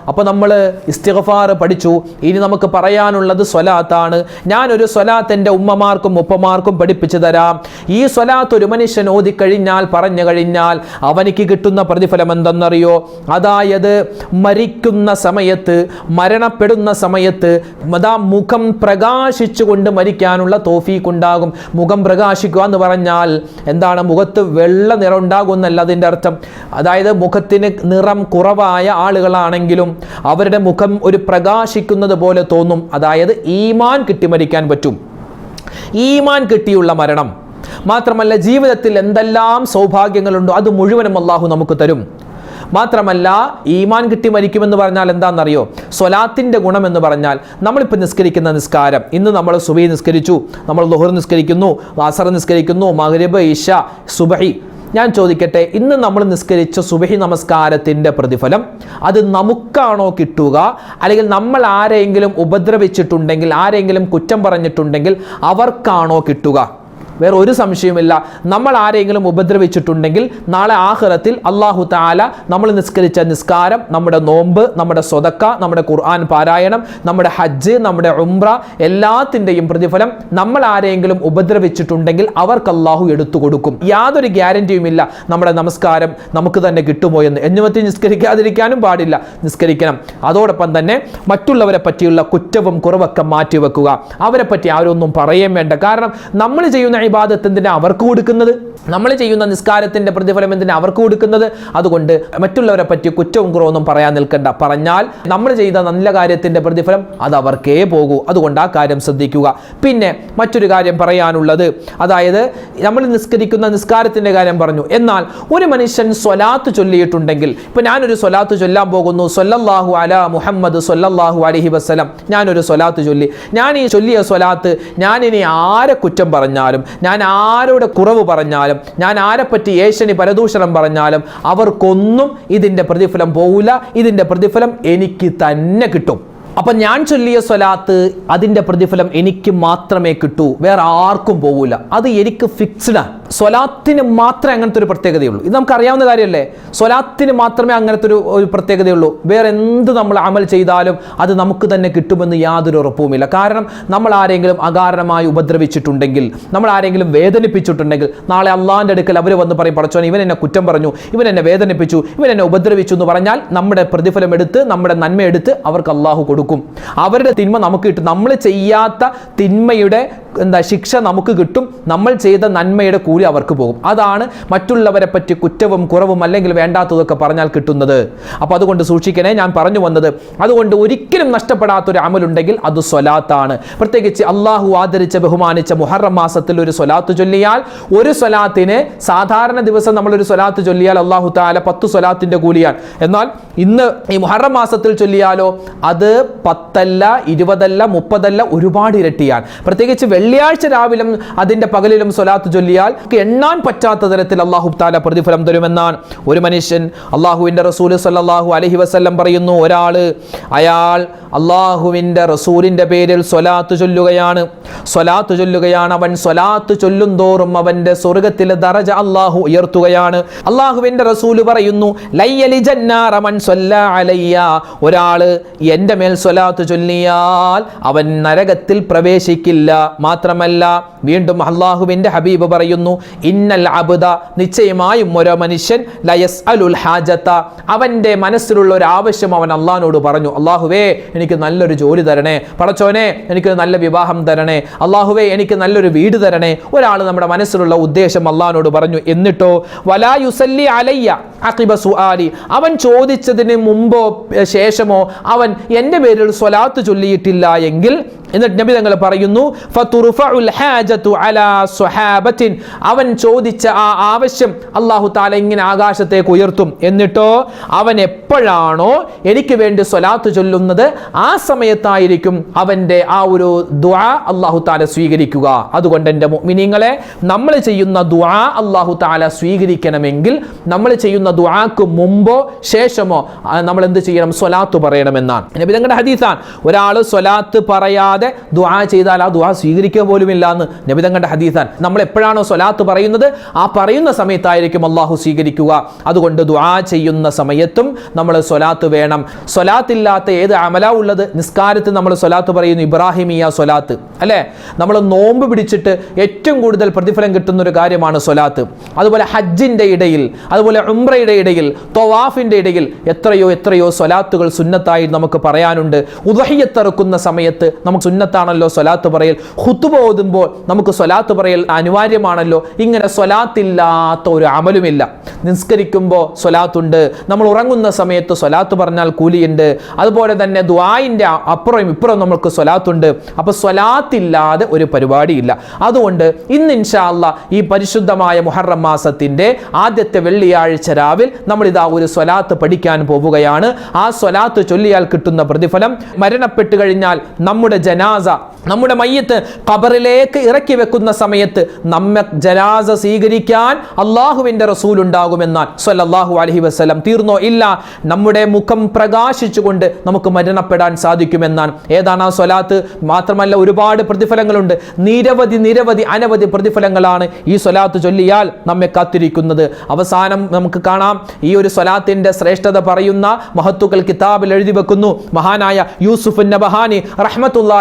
അപ്പോൾ നമ്മൾ ഇസ്തിഗ്ഫാർ പഠിച്ചു. ഇനി നമുക്ക് പറയാനുള്ളത് സ്വലാത്താണ്. ഞാനൊരു സ്വലാത്ത് എന്റെ ഉമ്മമാർക്കും ഉപ്പമാർക്കും പഠിപ്പിച്ചു തരാം. ഈ സ്വലാത്ത് ഒരു മനുഷ്യൻ ഓതിക്കഴിഞ്ഞാൽ പറഞ്ഞു കഴിഞ്ഞാൽ അവനിക്ക് കിട്ടുന്ന പ്രതിഫലം എന്തെന്നറിയോ? അതായത് മരിക്കുന്ന സമയത്ത് മരണപ്പെടുന്ന സമയത്ത് മുഖം പ്രകാശിച്ചുകൊണ്ട് മരിക്കാനുള്ള തോഫീക്ക് ഉണ്ടാകും മുഖം പ്രകാശിക്കുക എന്ന് പറഞ്ഞാൽ എന്താണ് മുഖത്ത് വെള്ള നിറം ഉണ്ടാകും എന്നല്ല അതിന്റെ അർത്ഥം. അതായത് മുഖത്തിന് നിറം കുറവായ ആളുകളാണെങ്കിലും അവരുടെ മുഖം ഒരു പ്രകാശിക്കുന്നത് പോലെ തോന്നും. അതായത് ഈമാൻ കിട്ടി മരിക്കാൻ പറ്റും. ഈമാൻ കിട്ടിയുള്ള മരണം. മാത്രമല്ല ജീവിതത്തിൽ എന്തെല്ലാം സൗഭാഗ്യങ്ങളുണ്ടോ അത് മുഴുവനും അള്ളാഹു നമുക്ക് തരും. മാത്രമല്ല ഈമാൻ കിട്ടി മരിക്കുമെന്ന് പറഞ്ഞാൽ എന്താണെന്നറിയോ? സ്വലാത്തിന്റെ ഗുണം എന്ന് പറഞ്ഞാൽ നമ്മളിപ്പോൾ നിസ്കരിക്കുന്ന നിസ്കാരം. ഇന്ന് നമ്മൾ സുബൈ നിസ്കരിച്ചു നമ്മൾ ലുഹർ നിസ്കരിക്കുന്നു വാസർ നിസ്കരിക്കുന്നു മഗ്രിബ് ഇഷ സുബഹി. ഞാൻ ചോദിക്കട്ടെ ഇന്ന് നമ്മൾ നിസ്കരിച്ച സുബഹി നമസ്കാരത്തിന്റെ പ്രതിഫലം അത് നമുക്കാണോ കിട്ടുക? അല്ലെങ്കിൽ നമ്മൾ ആരെങ്കിലും ഉപദ്രവിച്ചിട്ടുണ്ടെങ്കിൽ ആരെങ്കിലും കുറ്റം പറഞ്ഞിട്ടുണ്ടെങ്കിൽ അവർക്കാണോ കിട്ടുക? വേറെ ഒരു സംശയവുമില്ല. നമ്മൾ ആരെങ്കിലും ഉപദ്രവിച്ചിട്ടുണ്ടെങ്കിൽ നാളെ ആഹ്റത്തിൽ അള്ളാഹു താല നമ്മൾ നിസ്കരിച്ച നിസ്കാരം നമ്മുടെ നോമ്പ് നമ്മുടെ സ്വതക്ക നമ്മുടെ ഖുർആൻ പാരായണം നമ്മുടെ ഹജ്ജ് നമ്മുടെ ഉംറ എല്ലാത്തിന്റെയും പ്രതിഫലം നമ്മൾ ആരെങ്കിലും ഉപദ്രവിച്ചിട്ടുണ്ടെങ്കിൽ അവർക്ക് അള്ളാഹു എടുത്തു കൊടുക്കും. യാതൊരു ഗ്യാരന്റിയും ഇല്ല നമ്മുടെ നമസ്കാരം നമുക്ക് തന്നെ കിട്ടുമോ എന്ന്. എന്നുമത്തി നിസ്കരിക്കാതിരിക്കാനും പാടില്ല. നിസ്കരിക്കണം. അതോടൊപ്പം തന്നെ മറ്റുള്ളവരെ പറ്റിയുള്ള കുറ്റവും കുറവൊക്കെ മാറ്റിവെക്കുക. അവരെ പറ്റി ആരൊന്നും പറയാൻ വേണ്ട. കാരണം നമ്മൾ ചെയ്യുന്ന ഇബാദത്ത് എന്തിനാ അവർക്ക് കൊടുക്കുന്നത്? നമ്മൾ ചെയ്യുന്ന നിസ്കാരത്തിന്റെ പ്രതിഫലം എന്തിനാ അവർക്ക് കൊടുക്കുന്നത്? അതുകൊണ്ട് മറ്റുള്ളവരെ പറ്റി കുറ്റവും കുറവൊന്നും പറയാൻ നിൽക്കണ്ട. പറഞ്ഞാൽ നമ്മൾ ചെയ്ത നല്ല കാര്യത്തിന്റെ പ്രതിഫലം അത് അവർക്കേ പോകൂ. അതുകൊണ്ട് ആ കാര്യം ശ്രദ്ധിക്കുക. പിന്നെ മറ്റൊരു കാര്യം പറയാനുള്ളത്. അതായത് നമ്മൾ നിസ്കരിക്കുന്ന നിസ്കാരത്തിന്റെ കാര്യം പറഞ്ഞു. എന്നാൽ ഒരു മനുഷ്യൻ സ്വലാത്ത് ചൊല്ലിയിട്ടുണ്ടെങ്കിൽ ഇപ്പൊ ഞാനൊരു സ്വലാത്ത് ചൊല്ലാൻ പോകുന്നു. സൊല്ലാഹു അല മുഹമ്മദ് സൊല്ലാഹു അലഹി വസ്സലം. ഞാനൊരു സ്വലാത്ത് ചൊല്ലി. ഞാൻ ഈ ചൊല്ലിയ സ്വലാത്ത് ഞാനിനി ആരെ കുറ്റം പറഞ്ഞാലും ഞാൻ ആരുടെ കുറവ് പറഞ്ഞാലും ഞാൻ ആരെപ്പറ്റി ഏശനി പരദൂഷണം പറഞ്ഞാലും അവർക്കൊന്നും ഇതിന്റെ പ്രതിഫലം പോവില്ല. ഇതിന്റെ പ്രതിഫലം എനിക്ക് തന്നെ കിട്ടും. അപ്പം ഞാൻ ചൊല്ലിയ സ്വലാത്ത് അതിന്റെ പ്രതിഫലം എനിക്ക് മാത്രമേ കിട്ടൂ. വേറെ ആർക്കും പോവില്ല അത് എനിക്ക് ഫിക്സ്ഡാണ് സ്വലാത്തിന് മാത്രമേ അങ്ങനത്തെ ഒരു പ്രത്യേകതയുള്ളൂ. ഇത് നമുക്കറിയാവുന്ന കാര്യമല്ലേ? സ്വലാത്തിന് മാത്രമേ അങ്ങനത്തെ ഒരു ഒരു പ്രത്യേകതയുള്ളൂ. വേറെ എന്ത് നമ്മൾ അമൽ ചെയ്താലും അത് നമുക്ക് തന്നെ കിട്ടുമെന്ന് യാതൊരു ഉറപ്പുമില്ല. കാരണം നമ്മൾ ആരെങ്കിലും അകാരണമായി ഉപദ്രവിച്ചിട്ടുണ്ടെങ്കിൽ നമ്മൾ ആരെങ്കിലും വേദനിപ്പിച്ചിട്ടുണ്ടെങ്കിൽ നാളെ അള്ളാഹിന്റെ അടുക്കൽ അവർ വന്ന് പറയും പടച്ചോൻ ഇവൻ എന്നെ കുറ്റം പറഞ്ഞു ഇവൻ എന്നെ വേദനിപ്പിച്ചു ഇവൻ എന്നെ ഉപദ്രവിച്ചു എന്ന് പറഞ്ഞാൽ നമ്മുടെ പ്രതിഫലം എടുത്ത് നമ്മുടെ നന്മ എടുത്ത് അവർക്ക് അള്ളാഹു കൊടുക്കും. അവരുടെ തിന്മ നമുക്ക് കിട്ടും. നമ്മൾ ചെയ്യാത്ത തിന്മയുടെ എന്താ ശിക്ഷ നമുക്ക് കിട്ടും. നമ്മൾ ചെയ്ത നന്മയുടെ കൂലി അവർക്ക് പോകും. അതാണ് മറ്റുള്ളവരെ പറ്റി കുറ്റവും കുറവും അല്ലെങ്കിൽ വേണ്ടാത്തതൊക്കെ പറഞ്ഞാൽ കിട്ടുന്നത്. അപ്പോൾ അതുകൊണ്ട് സൂക്ഷിക്കണേ ഞാൻ പറഞ്ഞു വന്നത്. അതുകൊണ്ട് ഒരിക്കലും നഷ്ടപ്പെടാത്തൊരു അമലുണ്ടെങ്കിൽ അത് സ്വലാത്താണ്. പ്രത്യേകിച്ച് അള്ളാഹു ആദരിച്ച ബഹുമാനിച്ച മുഹറം മാസത്തിൽ ഒരു സ്വലാത്ത് ചൊല്ലിയാൽ ഒരു സ്വലാത്തിന് സാധാരണ ദിവസം നമ്മൾ ഒരു സ്വലാത്ത് ചൊല്ലിയാൽ അള്ളാഹു താല പത്ത് സ്വലാത്തിന്റെ കൂലിയാണ്. എന്നാൽ ഇന്ന് ഈ മുഹറം മാസത്തിൽ ചൊല്ലിയാലോ അത് പത്തല്ല ഇരുപതല്ല മുപ്പതല്ല ഒരുപാട് ഇരട്ടിയാണ്. പ്രത്യേകിച്ച് വെള്ളിയാഴ്ച രാവിലും അതിന്റെ പകലിലും സ്വലാത്ത് ചൊല്ലിയാൽ എണ്ണാൻ പറ്റാത്ത തരത്തിൽ അള്ളാഹു താല പ്രതിഫലം തരുമെന്നാണ്. ഒരു മനുഷ്യൻ അള്ളാഹുവിന്റെ റസൂൽ സല്ലാഹു അലഹി വസ്ല്ലം പറയുന്നു ഒരാൾ അയാൾ അള്ളാഹുവിന്റെ റസൂലിന്റെ പേരിൽ സ്വലാത്ത് ചൊല്ലുകയാണ്. സ്വലാത്ത് ചൊല്ലുകയാണ് അവൻ. സ്വലാത്ത് ചൊല്ലും തോറും അവന്റെ സ്വർഗത്തിലെ ദറജ അള്ളാഹു ഉയർത്തുകയാണ്. അള്ളാഹുവിന്റെ റസൂൽ പറയുന്നു ഒരാൾ എന്റെ മേൽ സ്വലാത്ത് ചൊല്ലിയാൽ അവൻ നരകത്തിൽ പ്രവേശിക്കില്ല. മാത്രമല്ല വീണ്ടും അള്ളാഹുവിന്റെ ഹബീബ് പറയുന്നു ഇന്നൽ അബുദ. നിശ്ചയമായും ഓരോ മനുഷ്യൻ ലയസ് അലുൽ ഹാജത്ത അവന്റെ മനസ്സിലുള്ള ഒരു ആവശ്യം അവൻ അള്ളാഹിനോട് പറഞ്ഞു അള്ളാഹുവേ എനിക്ക് നല്ലൊരു ജോലി തരണേ. പടച്ചോനെ എനിക്ക് നല്ല വിവാഹം തരണേ. അള്ളാഹുവേ എനിക്ക് നല്ലൊരു വീട് തരണേ. ഒരാൾ നമ്മുടെ മനസ്സിലുള്ള ഉദ്ദേശം അള്ളാഹിനോട് പറഞ്ഞു എന്നിട്ടോ വലാ യുസല്ലി അലയ്യ അഖിബ സുആലി. അവൻ ചോദിച്ചതിന് മുമ്പോ ശേഷമോ അവൻ എന്റെ പേരിൽ സ്വലാത്ത് ചൊല്ലിയിട്ടില്ല എങ്കിൽ എന്നിട്ട് നബി തങ്ങൾ പറയുന്നു അവൻ ചോദിച്ച ആ ആവശ്യം അള്ളാഹു താല ഇങ്ങനെ ആകാശത്തേക്ക് ഉയർത്തും. എന്നിട്ടോ അവൻ എപ്പോഴാണോ എനിക്ക് വേണ്ടി സ്വലാത്ത് ചൊല്ലുന്നത് ആ സമയത്തായിരിക്കും അവന്റെ ആ ഒരു ദ്വാ അള്ളാഹു താല സ്വീകരിക്കുക. അതുകൊണ്ട് എന്റെ മിനിങ്ങളെ നമ്മൾ ചെയ്യുന്ന ദ്വാ അള്ളാഹു താല സ്വീകരിക്കണമെങ്കിൽ നമ്മൾ ചെയ്യുന്ന ദ്വാക്ക് മുമ്പോ ശേഷമോ നമ്മൾ എന്ത് ചെയ്യണം? സ്വലാത്ത് പറയണമെന്നാണ്. നബി തങ്ങളുടെ ഹദീസാണ് ഒരാൾ സ്വലാത്ത് പറയാതെ ദുആ ചെയ്താൽ ആ ദുആ സ്വീകരിക്കുക പോലുമില്ല എന്ന് നബി തങ്ങളുടെ ഹദീസാൻ നമ്മൾ എപ്പോഴാണോ സ്വലാത്ത് പറയുന്നത്? ആ പറയുന്ന സമയത്തായിരിക്കും അള്ളാഹു സ്വീകരിക്കുക. അതുകൊണ്ട് ദുആ ചെയ്യുന്ന സമയത്തും നമ്മൾ സ്വലാത്ത് വേണം. സ്വലാത്തില്ലാത്ത ഏത് അമല ഉള്ളത്? നിസ്കാരത്തിൽ നമ്മൾ സ്വലാത്ത് പറയുന്നു ഇബ്രാഹിമിയ സ്വലാത്ത്. അല്ലേ? നമ്മൾ നോമ്പ് പിടിച്ചിട്ട് ഏറ്റവും കൂടുതൽ പ്രതിഫലം കിട്ടുന്ന ഒരു കാര്യമാണ് സ്വലാത്ത്. അതുപോലെ ഹജ്ജിന്റെ ഇടയിൽ അതുപോലെ ഉംറയുടെ ഇടയിൽ തൊവാഫിന്റെ ഇടയിൽ എത്രയോ എത്രയോ സ്വലാത്തുകൾ സുന്നത്തായി നമുക്ക് പറയാനുണ്ട്. ഉദഹിയത്തിറക്കുന്ന സമയത്ത് നമുക്ക് സുന്നത്താണല്ലോ സ്വലാത്ത് പറയൽ. ഹുത്തുബ ഓതുമ്പോൾ നമുക്ക് സ്വലാത്ത് പറയൽ അനിവാര്യമാണല്ലോ. ഇങ്ങനെ സ്വലാത്തില്ലാത്ത ഒരു അമലുമില്ല. നിസ്കരിക്കുമ്പോൾ സ്വലാത്തുണ്ട്. നമ്മൾ ഉറങ്ങുന്ന സമയത്ത് സ്വലാത്ത് പറഞ്ഞാൽ കൂലിയുണ്ട്. അതുപോലെ തന്നെ ദ്വായിന്റെ അപ്പുറം ഇപ്പുറം നമുക്ക് സ്വലാത്തുണ്ട്. അപ്പോൾ സ്വലാത്തില്ലാതെ ഒരു പരിപാടിയില്ല. അതുകൊണ്ട് ഇന്ന് ഇൻഷാല്ല ഈ പരിശുദ്ധമായ മുഹറം മാസത്തിന്റെ ആദ്യത്തെ വെള്ളിയാഴ്ച രാവിൽ നമ്മളിതാ ഒരു സ്വലാത്ത് പഠിക്കാൻ പോവുകയാണ്. ആ സ്വലാത്ത് ചൊല്ലിയാൽ കിട്ടുന്ന പ്രതിഫലം മരണപ്പെട്ടു കഴിഞ്ഞാൽ നമ്മുടെ ജനാസ നമ്മുടെ മയ്യത്ത് ഖബറിലേക്ക് ഇറക്കി വെക്കുന്ന സമയത്ത് നമ്മെ ജനാസ സ്വീകരിക്കാൻ അള്ളാഹുവിന്റെ റസൂൽ ഉണ്ടാകുമെന്നാൽ സല്ലല്ലാഹു അലഹി വസ്ലം തീർന്നോ? ഇല്ല. നമ്മുടെ മുഖം പ്രകാശിച്ചുകൊണ്ട് നമുക്ക് മരണപ്പെടാൻ സാധിക്കുമെന്നാണ്. ഏതാണ് ആ സ്വലാത്ത്? മാത്രമല്ല ഒരുപാട് പ്രതിഫലങ്ങളുണ്ട്. നിരവധി നിരവധി അനവധി പ്രതിഫലങ്ങളാണ് ഈ സ്വലാത്ത് ചൊല്ലിയാൽ നമ്മെ കാത്തിരിക്കുന്നത്. അവസാനം നമുക്ക് കാണാം. ഈ ഒരു സ്വലാത്തിന്റെ ശ്രേഷ്ഠത പറയുന്ന മഹത്തുക്കൾ കിതാബിൽ എഴുതി വെക്കുന്നു. മഹാനായ യൂസുഫ് നബഹാനി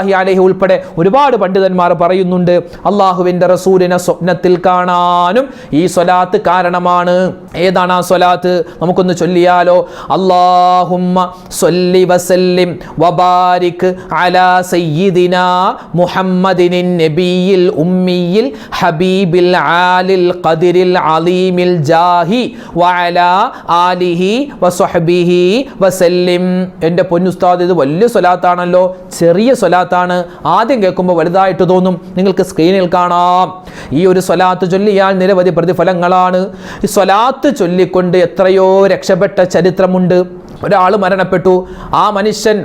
റഹ്മത്തുല്ലാഹി അലഹി ഉൾപ്പെടെ ഒരുപാട് പണ്ഡിതന്മാർ പറയുന്നുണ്ട് അള്ളാഹുവിന്റെ റസൂലിനെ സ്വപ്നത്തിൽ കാണാനും ഈ സ്വലാത്ത് കാരണമാണ്. ഏതാണ് ആ സ്വലാത്ത്? നമുക്കൊന്ന് ചൊല്ലിയാലോ. അള്ളാഹുമ്മ സ്വല്ലി വസല്ലിം വബാരിക് അലാ നബിയിൽ ഹബീബിൽ ആലിൽ ഖദിരിൽ ജാഹി ആലിഹി വസഹബിഹി വസല്ലിം. എന്റെ പൊന്നുസ്താദ് ഇത് വലിയ സ്വലാത്താണല്ലോ. ചെറിയ സ്വലാത്താണ്. ആദ്യം കേൾക്കുമ്പോൾ വലുതായിട്ട് തോന്നും. നിങ്ങൾക്ക് സ്ക്രീനിൽ കാണാം. ഈ ഒരു സ്വലാത്ത് ചൊല്ലിയാൽ നിരവധി പ്രതിഫലങ്ങളാണ്. ഈ സ്വലാത്ത് ചൊല്ലിക്കൊണ്ട് എത്രയോ രക്ഷപ്പെട്ട ചരിത്രമുണ്ട്. ഒരാൾ മരണപ്പെട്ടു. ആ മനുഷ്യൻ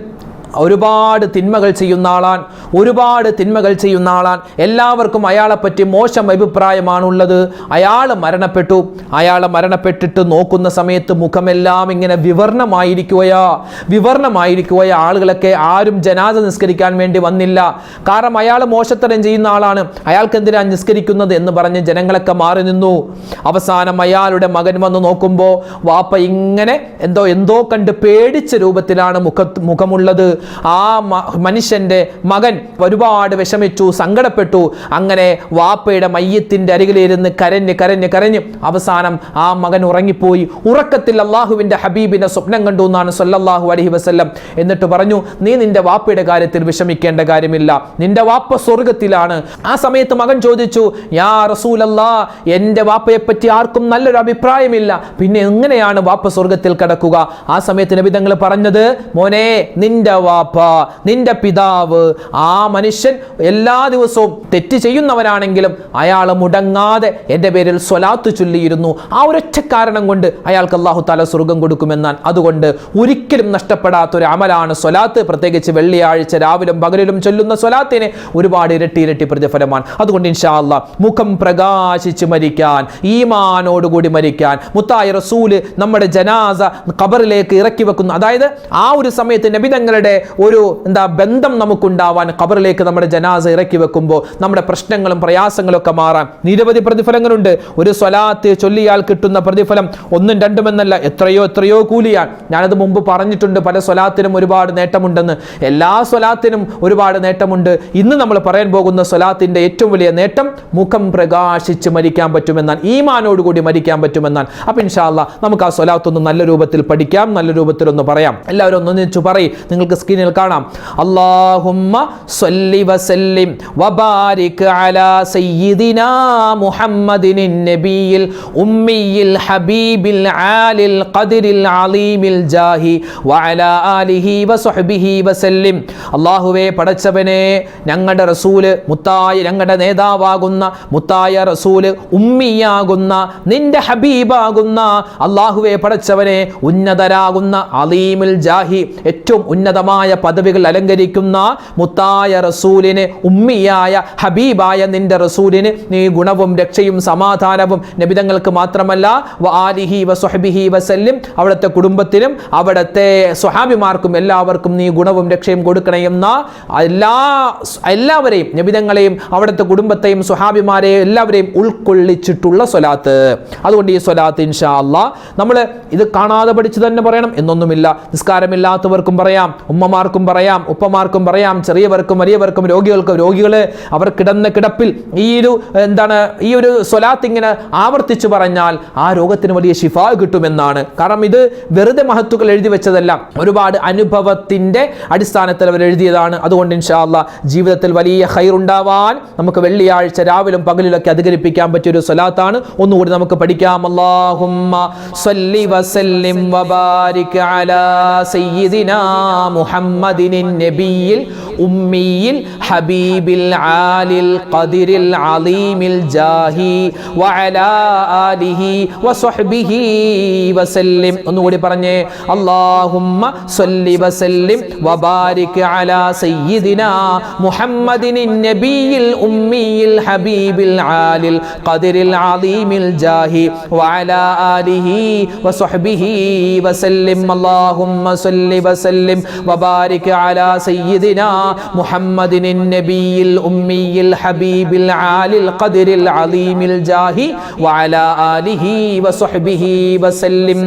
ഒരുപാട് തിന്മകൾ ചെയ്യുന്ന ആളാൻ ഒരുപാട് തിന്മകൾ ചെയ്യുന്ന ആളാൻ എല്ലാവർക്കും അയാളെപ്പറ്റി മോശം അഭിപ്രായമാണുള്ളത്. അയാൾ മരണപ്പെട്ടു. അയാൾ മരണപ്പെട്ടിട്ട് നോക്കുന്ന സമയത്ത് മുഖമെല്ലാം ഇങ്ങനെ വിവർണമായിരിക്കുകയാ. വിവർണമായിരിക്കുകയാ. ആളുകളൊക്കെ ആരും ജനാസ നിസ്കരിക്കാൻ വേണ്ടി വന്നില്ല. കാരണം അയാൾ മോശത്തരം ചെയ്യുന്ന ആളാണ്. അയാൾക്ക് എന്തിനാ നിസ്കരിക്കുന്നത് എന്ന് പറഞ്ഞ് ജനങ്ങളൊക്കെ മാറി നിന്നു. അവസാനം അയാളുടെ മകൻ വന്ന് നോക്കുമ്പോൾ വാപ്പ ഇങ്ങനെ എന്തോ എന്തോ കണ്ട് പേടിച്ച രൂപത്തിലാണ് മുഖ മുഖമുള്ളത്. ആ മനുഷ്യന്റെ മകൻ ഒരുപാട് വിഷമിച്ചു സങ്കടപ്പെട്ടു. അങ്ങനെ വാപ്പയുടെ മയ്യത്തിന്റെ അരികിലിരുന്ന് കരഞ്ഞ് കരഞ്ഞ് കരഞ്ഞ് അവസാനം ആ മകൻ ഉറങ്ങിപ്പോയി. ഉറക്കത്തിൽ അള്ളാഹുവിന്റെ ഹബീബിനെ സ്വപ്നം കണ്ടു എന്നാണ് സല്ലല്ലാഹു അലഹി വസ്ല്ലം എന്നിട്ട് പറഞ്ഞു നീ നിന്റെ വാപ്പയുടെ കാര്യത്തിൽ വിഷമിക്കേണ്ട കാര്യമില്ല. നിന്റെ വാപ്പ സ്വർഗത്തിലാണ് ആ സമയത്ത് മകൻ ചോദിച്ചു യാ റസൂലല്ലാ എന്റെ വാപ്പയെ പറ്റി ആർക്കും നല്ലൊരു അഭിപ്രായമില്ല. പിന്നെ എങ്ങനെയാണ് വാപ്പ സ്വർഗത്തിൽ കിടക്കുക? ആ സമയത്ത് നബി തങ്ങൾ പറഞ്ഞത് മോനെ നിന്റെ വാപ്പ നിന്റെ പിതാവ്. ആ മനുഷ്യൻ എല്ലാ ദിവസവും തെറ്റ് ചെയ്യുന്നവനാണെങ്കിലും അയാൾ മുടങ്ങാതെ എന്റെ പേരിൽ സ്വലാത്ത് ചൊല്ലിയിരുന്നു. ആ ഒരൊറ്റ കാരണം കൊണ്ട് അയാൾക്ക് അള്ളാഹു താല സ്വർഗം കൊടുക്കുമെന്നാണ്. അതുകൊണ്ട് ഒരിക്കലും നഷ്ടപ്പെടാത്ത ഒരു അമലാണ് സ്വലാത്ത്. പ്രത്യേകിച്ച് വെള്ളിയാഴ്ച രാവിലും പകലിലും ചൊല്ലുന്ന സ്വലാത്തിന് ഒരുപാട് ഇരട്ടി ഇരട്ടി പ്രതിഫലമാണ്. അതുകൊണ്ട് ഇൻഷാ മുഖം പ്രകാശിച്ച് മരിക്കാൻ ഈമാനോടുകൂടി മരിക്കാൻ മുത്തായ റസൂൽ നമ്മുടെ ജനാസ ഖബറിലേക്ക് ഇറക്കി വെക്കുന്നു. അതായത് ആ ഒരു സമയത്ത് നബിതങ്ങളുടെ ഒരു എന്താ ബന്ധം നമുക്കുണ്ടാവാൻ ഖബറിലേക്ക് നമ്മുടെ ജനാസ ഇറക്കി വെക്കുമ്പോൾ നമ്മുടെ പ്രശ്നങ്ങളും പ്രയാസങ്ങളും ഒക്കെ മാറാൻ നിരവധി പ്രതിഫലങ്ങളുണ്ട്. ഒരു സ്വലാത്ത് ചൊല്ലിയാൽ കിട്ടുന്ന പ്രതിഫലം ഒന്നും രണ്ടുമെന്നല്ല എത്രയോ എത്രയോ കൂലിയാണ് ഞാനത് മുമ്പ് പറഞ്ഞിട്ടുണ്ട് പല സ്വലാത്തിനും ഒരുപാട് നേട്ടമുണ്ടെന്ന്. എല്ലാ സ്വലാത്തിനും ഒരുപാട് നേട്ടമുണ്ട്. ഇന്ന് നമ്മൾ പറയാൻ പോകുന്ന സ്വലാത്തിന്റെ ഏറ്റവും വലിയ നേട്ടം മുഖം പ്രകാശിച്ച് മരിക്കാൻ പറ്റുമെന്നാൽ ഈമാനോടുകൂടി മരിക്കാൻ പറ്റുമെന്നാൽ അപ്പം ഇൻഷാല്ല നമുക്ക് ആ സ്വലാത്ത് ഒന്ന് നല്ല രൂപത്തിൽ പഠിക്കാം നല്ല രൂപത്തിൽ ഒന്ന് പറയാം. എല്ലാവരും ഒന്ന് ഒന്നിച്ചു പറയും. നിങ്ങൾക്ക് സ്ക്രീനിൽ കാണാം. അല്ലാഹുമ്മ സല്ലി വസല്ലിം വബാരിക് അലാ സയ്യിദിനാ മുഹമ്മദിൻ നബിയിൽ ഉമ്മിയിൽ ഹബീബിൽ ആലിൽ ഖദിരിൽ അലീമിൽ ജാഹി വഅലാ ആലിഹി വസ്വഹ്ബിഹി വസല്ലിം. അല്ലാഹുവേ പടച്ചവനെ ഞങ്ങളുടെ റസൂൽ മുത്തായ ഞങ്ങളുടെ നേതാവാകുന്ന മുത്തായ റസൂൽ ഉമ്മിയാകുന്ന നിന്റെ ഹബീബാകുന്ന അള്ളാഹുവെ പടച്ചവനെ ഉന്നതരാകുന്ന അലീമിൽ ജാഹി ഏറ്റവും ഉന്നതമായ പദവികൾ അലങ്കരിക്കുന്ന മുത്തായ റസൂലിന് ഉമ്മിയായ ഹബീബായ നിന്റെ റസൂലിന് നീ ഗുണവും രക്ഷയും സമാധാനവും. നബിതങ്ങൾക്ക് മാത്രമല്ല വ ആലിഹി വസ്വഹബിഹി വസല്ലിം അവിടുത്തെ കുടുംബത്തിനും അവിടുത്തെ സ്വഹാബിമാർക്കും എല്ലാവർക്കും നീ ഗുണവും രക്ഷയും കൊടുക്കണമെന്ന എല്ലാ എല്ലാവരെയും നബിതങ്ങളെയും അവിടുത്തെ കുടുംബത്തെയും സ്വഹാബിമാരെയും എല്ലാവരെയും ഉൾക്കൊള്ളിച്ചിട്ടുള്ള സ്വലാത്ത്. അതുകൊണ്ട് ഈ സ്വലാത്ത് ഇൻഷാ അല്ല നമ്മൾ ഇത് കാണാതെ പഠിച്ചു തന്നെ പറയണം എന്നൊന്നുമില്ല. നിസ്കാരമില്ലാത്തവർക്കും പറയാം ഉമ്മമാർക്കും പറയാം ഉപ്പമാർക്കും പറയാം ചെറിയവർക്കും വലിയവർക്കും രോഗികൾക്കും രോഗികൾ അവർ കിടന്ന കിടപ്പിൽ ഈ ഒരു എന്താണ് ഈ ഒരു സ്വലാത്ത് ഇങ്ങനെ ആവർത്തിച്ചു പറഞ്ഞാൽ ആ രോഗത്തിന് വലിയ ശിഫ കിട്ടുമെന്നാണ്. കാരണം ഇത് വെറുതെ മഹത്തുക്കൾ എഴുതി വെച്ചതല്ല. ഒരുപാട് അനുഭവത്തിന്റെ അടിസ്ഥാനത്തിൽ അവർ എഴുതിയതാണ്. അതുകൊണ്ട് ഇൻഷാല്ല ജീവിതത്തിൽ വലിയ ഹൈറുണ്ടാവാൻ നമുക്ക് വെള്ളിയാഴ്ച രാവിലും പകലിലൊക്കെ അധികരിപ്പിക്കാൻ പറ്റിയ ഒരു സ്വലാത്താണ്. ഒന്നുകൂടി നമുക്ക് പഠിക്കാം. അള്ളാഹുമ്മ സല്ലി വസല്ലിം വബാരിക് അലാ സയ്യിദിനാ മുഹമ്മദിൻ നബിയിൽ ഉമ്മിയിൽ ഹബീബിൽ ആലിൽ ഖദിരിൽ അലീമിൽ ജാഹി വഅലാ ആലിഹി വസ്വഹ്ബിഹി വസല്ലിം. ഒന്നുകൂടി പറഞ്ഞേ. അല്ലാഹുമ്മ സല്ലി വസല്ലിം വബാരിക് അലാ സയ്യിദിനാ മുഹമ്മദിൻ നബിയിൽ ഉമ്മിയിൽ ഹബീബിൽ ആലിൽ ഖദിരിൽ അലീമിൽ ജാഹി വഅലാ ആലിഹി വസഹ്ബിഹി വസല്ലിം. അല്ലാഹുമ്മ സല്ലി വസല്ലിം വബാരിക് അലാ സയ്യിദിനാ മുഹമ്മദിൻ നബിയിൽ الأمي ഹബീബിൽ ആലിൽ القدر അലീമിൽ ജാഹി وعلى ആലിഹി وصحبه وسلم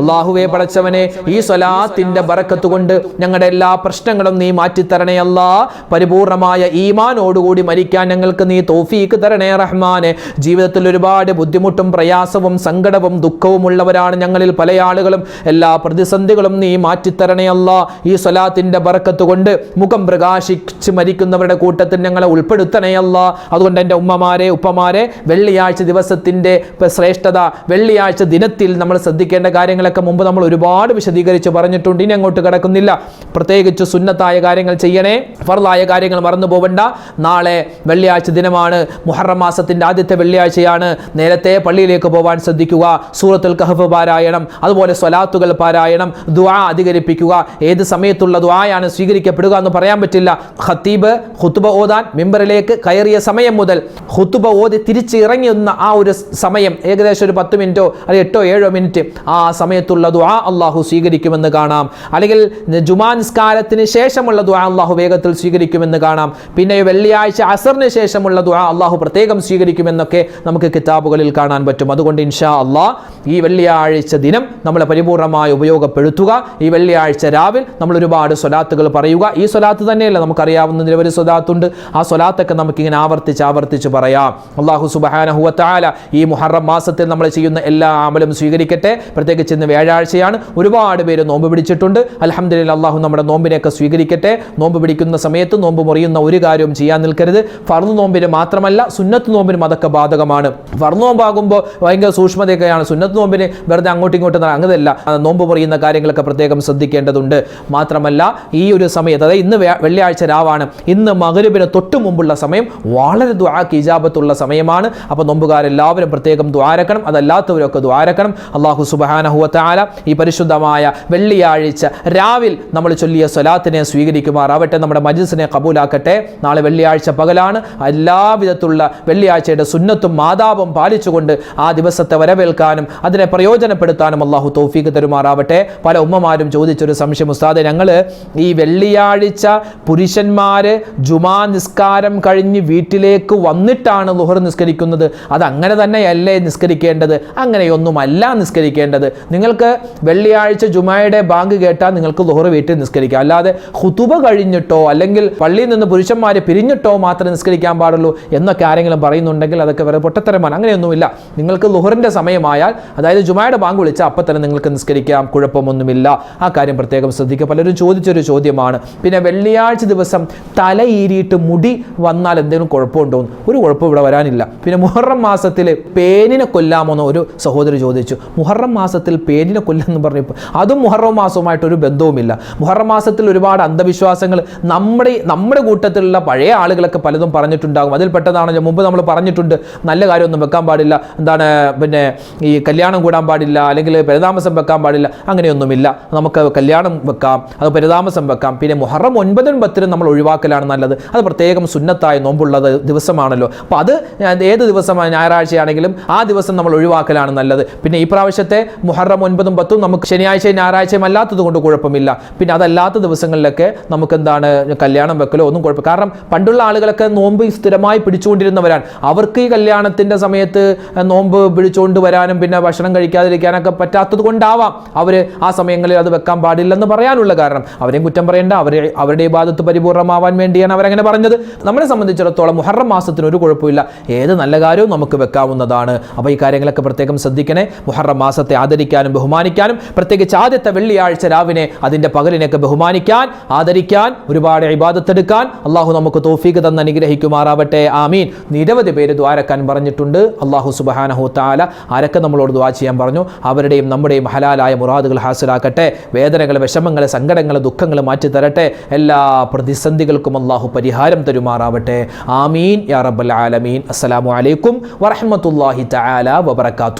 അല്ലാഹുവേ പടച്ചവനെ ഈ സ്വലാത്തിന്റെ ബറക്കത്ത് കൊണ്ട് ഞങ്ങളുടെ എല്ലാ പ്രശ്നങ്ങളും നീ മാറ്റിത്തരണേ അല്ലാ. പരിപൂർണമായ ഈമാനോടുകൂടി മരിക്കാൻ ഞങ്ങൾക്ക് നീ തോഫീക്ക് തരണേ റഹ്മാനെ. ജീവിതത്തിൽ ഒരുപാട് ബുദ്ധിമുട്ടും പ്രയാസവും സങ്കടവും ദുഃഖവും ഉള്ളവരാണ് ഞങ്ങളിൽ പല ആളുകളും. എല്ലാ പ്രതിസന്ധികളും നീ മാറ്റിത്തരണേ അല്ല. ഈ സ്വലാത്തിന്റെ ബറക്കത്ത് കൊണ്ട് മുഖം പ്രകാശിച്ച് മരിക്കുന്നവരുടെ കൂട്ടത്തിൽ ഞങ്ങളെ ഉൾപ്പെടുത്തണേ അല്ല. അതുകൊണ്ട് എന്റെ ഉമ്മമാരെ ഉപ്പമാരെ വെള്ളിയാഴ്ച ദിവസത്തിന്റെ ശ്രേഷ്ഠത വെള്ളിയാഴ്ച ദിനത്തിൽ നമ്മൾ ശ്രദ്ധിക്കേണ്ട കാര്യങ്ങളൊക്കെ മുമ്പ് നമ്മൾ ഒരുപാട് വിശദീകരിച്ച് പറഞ്ഞിട്ടുണ്ട്. ഇനി അങ്ങോട്ട് കിടക്കുന്നില്ല. പ്രത്യേകിച്ച് സുന്നത്തായ കാര്യങ്ങൾ ചെയ്യണേ. ഫർലായ കാര്യങ്ങൾ മറന്നു പോവണ്ട. നാളെ വെള്ളിയാഴ്ച ദിനമാണ്. മുഹറം മാസത്തിന്റെ ആദ്യത്തെ വെള്ളിയാഴ്ചയാണ്. നേരത്തെ പള്ളിയിലേക്ക് പോകാൻ ശ്രദ്ധിക്കുക. സൂറത്തുൽ കഹഫ് പാരായണം. അതുപോലെ സ്വലാത്തുകൾ പാരായണം. ദുആ അധികരിപ്പിക്കുക. ഏത് സമയത്തുള്ള ദ്വായാണ് സ്വീകരിക്കപ്പെടുക എന്ന് പറയാൻ പറ്റില്ല. ഖത്തീബ് ഹുത്തുബ ഓതാൻ മെമ്പറിലേക്ക് കയറിയ സമയം മുതൽ ഹുത്തുബ ഓതി തിരിച്ച് ഇറങ്ങിയുന്ന ആ ഒരു സമയം ഏകദേശം ഒരു പത്ത് മിനിറ്റോ അല്ലെങ്കിൽ എട്ടോ ഏഴോ മിനിറ്റ് ആ സമയത്തുള്ള ദ്വാ അള്ളാഹു സ്വീകരിക്കുമെന്ന് കാണാം. അല്ലെങ്കിൽ ജുമാൻസ്കാരത്തിന് ശേഷമുള്ള ദ്വാ അള്ളാഹു വേഗത്തിൽ സ്വീകരിക്കുമെന്ന് കാണാം. പിന്നെ വെള്ളിയാഴ്ച അസറിന് ശേഷമുള്ള ദ്വാ അള്ളാഹു പ്രത്യേകം സ്വീകരിക്കുമെന്നൊക്കെ നമുക്ക് കിതാബുകളിൽ കാണാൻ പറ്റും. അതുകൊണ്ട് ഇൻഷാ അള്ളാഹ് ഈ വെള്ളിയാഴ്ച ദിനം നമ്മളെ പരിപൂർണമായി ഉപയോഗപ്പെടുത്തുക. ഈ വെള്ളിയാഴ്ച രാവിൽ നമ്മൾ സ്വലാത്തുകൾ പറയുക. ഈ സ്വലാത്ത് തന്നെയല്ല നമുക്കറിയാവുന്ന നിരവധി സ്വലാത്തുണ്ട്. ആ സ്വലാത്തൊക്കെ നമുക്കിങ്ങനെ ആവർത്തിച്ച് ആവർത്തിച്ച് പറയാം. അള്ളാഹു സുബാനഹുവത്താല ഈ മുഹറം മാസത്തിൽ നമ്മൾ ചെയ്യുന്ന എല്ലാ അമലും സ്വീകരിക്കട്ടെ. പ്രത്യേകിച്ച് ഇന്ന് വ്യാഴാഴ്ചയാണ്. ഒരുപാട് പേര് നോമ്പ് പിടിച്ചിട്ടുണ്ട്. അലഹമ്മദില്ല അള്ളാഹു നമ്മുടെ നോമ്പിനെയൊക്കെ സ്വീകരിക്കട്ടെ. നോമ്പ് പിടിക്കുന്ന സമയത്ത് നോമ്പ് മുറിയുന്ന ഒരു കാര്യവും ചെയ്യാൻ നിൽക്കരുത്. ഫർദ് നോമ്പിന് മാത്രമല്ല സുന്നത്ത് നോമ്പിനും അതൊക്കെ ബാധകമാണ്. ഫർദ് നോമ്പാകുമ്പോൾ ഭയങ്കര സൂക്ഷ്മതയൊക്കെയാണ്. സുന്നത്ത് നോമ്പിന് വെറുതെ അങ്ങോട്ടും ഇങ്ങോട്ടും അങ്ങനെയല്ല നോമ്പ് മുറിയുന്ന കാര്യങ്ങളൊക്കെ പ്രത്യേകം ശ്രദ്ധിക്കേണ്ടതുണ്ട്. മാത്രമല്ല ഈ ഒരു സമയത്ത് അതായത് ഇന്ന് വെള്ളിയാഴ്ച രാവാണ്. ഇന്ന് മകരുവിന് തൊട്ട് മുമ്പുള്ള സമയം വളരെ ദ്വാക്ക് ഇജാബത്തുള്ള സമയമാണ്. അപ്പോൾ നോമ്പുകാരെല്ലാവരും പ്രത്യേകം ദ്വാരക്കണം അതല്ലാത്തവരൊക്കെ ദ്വാരക്കണം അള്ളാഹു സുബാനഹുവത്താല ഈ പരിശുദ്ധമായ വെള്ളിയാഴ്ച രാവിൽ നമ്മൾ ചൊല്ലിയ സ്വലാത്തിനെ സ്വീകരിക്കുമാറാവട്ടെ. നമ്മുടെ മജിസിനെ കബൂലാക്കട്ടെ. നാളെ വെള്ളിയാഴ്ച പകലാണ്. എല്ലാവിധത്തുള്ള വെള്ളിയാഴ്ചയുടെ സുന്നത്തും മാതാവും പാലിച്ചുകൊണ്ട് ആ ദിവസത്തെ വരവേൽക്കാനും അതിനെ പ്രയോജനപ്പെടുത്താനും അള്ളാഹു തോഫീക്ക് തരുമാറാവട്ടെ. പല ഉമ്മമാരും ചോദിച്ചൊരു സംശയം ഉസ്താദെ ഞങ്ങൾ ഈ വെള്ളിയാഴ്ച പുരുഷന്മാർ ജുമാ നിസ്കാരം കഴിഞ്ഞ് വീട്ടിലേക്ക് വന്നിട്ടാണ് ലുഹർ നിസ്കരിക്കുന്നത്. അത് അങ്ങനെ തന്നെയല്ലേ നിസ്കരിക്കേണ്ടത്? അങ്ങനെയൊന്നുമല്ല നിസ്കരിക്കേണ്ടത്. നിങ്ങൾക്ക് വെള്ളിയാഴ്ച ജുമായുടെ ബാങ്ക് കേട്ടാൽ നിങ്ങൾക്ക് ലുഹർ വീട്ടിൽ നിസ്കരിക്കാം. അല്ലാതെ ഹുതുബ കഴിഞ്ഞിട്ടോ അല്ലെങ്കിൽ പള്ളിയിൽ നിന്ന് പുരുഷന്മാരെ പിരിഞ്ഞിട്ടോ മാത്രമേ നിസ്കരിക്കാൻ പാടുള്ളൂ എന്നൊക്കെ ആരെങ്കിലും പറയുന്നുണ്ടെങ്കിൽ അതൊക്കെ വേറെ പൊട്ടത്തരമാണ്. അങ്ങനെയൊന്നുമില്ല. നിങ്ങൾക്ക് ലുഹറിന്റെ സമയമായാൽ അതായത് ജുമായുടെ ബാങ്ക് വിളിച്ചാൽ അപ്പം തന്നെ നിങ്ങൾക്ക് നിസ്കരിക്കാം. കുഴപ്പമൊന്നുമില്ല. ആ കാര്യം പ്രത്യേകം ശ്രദ്ധിക്കുക. പലരും ചോദിച്ചൊരു ചോദ്യമാണ്. പിന്നെ വെള്ളിയാഴ്ച ദിവസം തലയീരിയിട്ട് മുടി വന്നാൽ എന്തെങ്കിലും കുഴപ്പമുണ്ടോ? ഒരു കുഴപ്പം ഇവിടെ വരാനില്ല. പിന്നെ മുഹറം മാസത്തിൽ പേനിനെ കൊല്ലാമോ എന്ന് ഒരു സഹോദരി ചോദിച്ചു. മുഹറം മാസത്തിൽ പേനിനെ കൊല്ലെന്ന് പറഞ്ഞപ്പോൾ അതും മുഹറം മാസവുമായിട്ട് ഒരു ബന്ധവുമില്ല. മുഹറം മാസത്തിൽ ഒരുപാട് അന്ധവിശ്വാസങ്ങൾ നമ്മുടെ നമ്മുടെ കൂട്ടത്തിലുള്ള പഴയ ആളുകളൊക്കെ പലതും പറഞ്ഞിട്ടുണ്ടാകും. അതിൽ പെട്ടതാണല്ലോ മുമ്പ് നമ്മൾ പറഞ്ഞിട്ടുണ്ട്. നല്ല കാര്യമൊന്നും വെക്കാൻ പാടില്ല. എന്താണ് പിന്നെ ഈ കല്യാണം കൂടാൻ പാടില്ല. അല്ലെങ്കിൽ പരിതാമസം വെക്കാൻ പാടില്ല. അങ്ങനെയൊന്നുമില്ല. നമുക്ക് കല്യാണം വെക്കാം. അത് പരിതാമസം വെക്കാം. പിന്നെ മുഹറം ഒൻപതിനും പത്തിനും നമ്മൾ ഒഴിവാക്കലാണ് നല്ലത്. അത് പ്രത്യേകം സുന്നത്തായ നോമ്പുള്ള ദിവസമാണല്ലോ. അപ്പോൾ അത് ഏത് ദിവസമാണ് ഞായറാഴ്ചയാണെങ്കിലും ആ ദിവസം നമ്മൾ ഒഴിവാക്കലാണ് നല്ലത്. പിന്നെ ഈ പ്രാവശ്യത്തെ മുഹറം ഒൻപതും പത്തും നമുക്ക് ശനിയാഴ്ചയും ഞായറാഴ്ചയും അല്ലാത്തത് കൊണ്ട് കുഴപ്പമില്ല. പിന്നെ അതല്ലാത്ത ദിവസങ്ങളിലൊക്കെ നമുക്ക് എന്താണ് കല്യാണം വെക്കലോ ഒന്നും കുഴപ്പം കാരണം പണ്ടുള്ള ആളുകളൊക്കെ നോമ്പ് സ്ഥിരമായി പിടിച്ചുകൊണ്ടിരുന്നവരാണ്. അവർക്ക് ഈ കല്യാണത്തിന്റെ സമയത്ത് നോമ്പ് പിടിച്ചുകൊണ്ട് വരാനും പിന്നെ ഭക്ഷണം കഴിക്കാതിരിക്കാനൊക്കെ പറ്റാത്തത് കൊണ്ടാവാം. അവർ ആ സമയങ്ങളിൽ അത് വെക്കാൻ പാടില്ലെന്ന് പറയാനുള്ള കാരണം. അവരെയും കുറ്റം പറയേണ്ട അവരെ അവരുടെ ഇബാദത്ത് പരിപൂർണമാവാൻ വേണ്ടിയാണ് അവരങ്ങനെ പറഞ്ഞത്. നമ്മളെ സംബന്ധിച്ചിടത്തോളം മുഹറം മാസത്തിന് ഒരു കുഴപ്പമില്ല. ഏത് നല്ല കാര്യവും നമുക്ക് വെക്കാവുന്നതാണ്. അപ്പോൾ ഈ കാര്യങ്ങളൊക്കെ പ്രത്യേകം ശ്രദ്ധിക്കണേ. മുഹറം മാസത്തെ ആദരിക്കാനും ബഹുമാനിക്കാനും പ്രത്യേകിച്ച് ആദ്യത്തെ വെള്ളിയാഴ്ച രാവിനെ അതിന്റെ പകലിനെയൊക്കെ ബഹുമാനിക്കാൻ ആദരിക്കാൻ ഒരുപാട് ഇബാദത്തെടുക്കാൻ അള്ളാഹു നമുക്ക് തോഫീക്ക് തന്ന് അനുഗ്രഹിക്കുമാറാവട്ടെ. ആമീൻ. നിരവധി പേര് ദ്വാരക്കാൻ പറഞ്ഞിട്ടുണ്ട്. അള്ളാഹു സുബഹാനഹു താല ആരൊക്കെ നമ്മളോട് ദ്വാ ചെയ്യാൻ പറഞ്ഞു? അവരുടെയും നമ്മുടെയും ഹലാലായ മുറാദുകൾ ഹാസിലാക്കട്ടെ. വേദനകൾ വിഷമങ്ങൾ സങ്കടങ്ങൾ ദുഃഖങ്ങൾ മാറ്റി തരട്ടെ. എല്ലാ പ്രതിസന്ധികൾക്കും അള്ളാഹു പരിഹാരം തരുമാറാവട്ടെ. ആമീൻ. യാ റബ്ബൽ ആലമീൻ. അസ്സലാമു അലൈക്കും വറഹ്മത്തുള്ളാഹി തആല വബറകാതുഹു.